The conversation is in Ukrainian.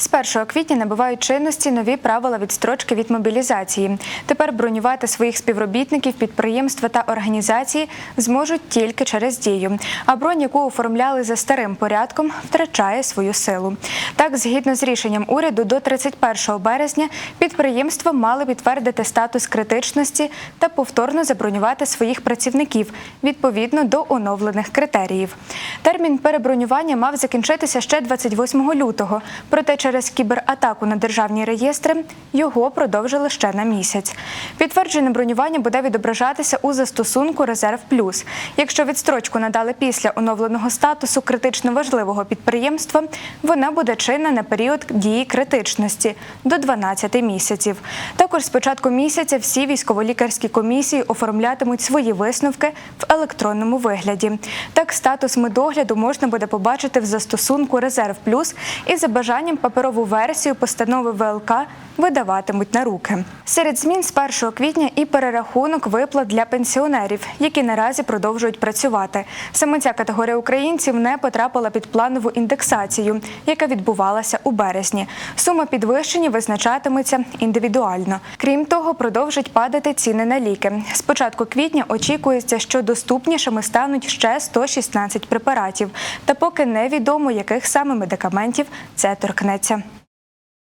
З 1 квітня набувають чинності нові правила відстрочки від мобілізації. Тепер бронювати своїх співробітників, підприємства та організації зможуть тільки через дію. А бронь, яку оформляли за старим порядком, втрачає свою силу. Так, згідно з рішенням уряду, до 31 березня підприємства мали підтвердити статус критичності та повторно забронювати своїх працівників відповідно до оновлених критеріїв. Термін перебронювання мав закінчитися ще 28 лютого. Проте через кібератаку на державні реєстри його продовжили ще на місяць. Підтверджене бронювання буде відображатися у застосунку Резерв Плюс. Якщо відстрочку надали після оновленого статусу критично важливого підприємства, вона буде чинна на період дії критичності до 12 місяців. Також з початку місяця всі військово-лікарські комісії оформлятимуть свої висновки в електронному вигляді. Так, статус медогляду можна буде побачити в застосунку Резерв Плюс і за бажанням паперову версію постанови ВЛК видаватимуть на руки. Серед змін з 1 квітня і перерахунок виплат для пенсіонерів, які наразі продовжують працювати. Саме ця категорія українців не потрапила під планову індексацію, яка відбувалася у березні. Сума підвищення визначатиметься індивідуально. Крім того, продовжать падати ціни на ліки. З початку квітня очікується, що доступнішими стануть ще 116 препаратів. Та поки невідомо, яких саме медикаментів це торкнеться.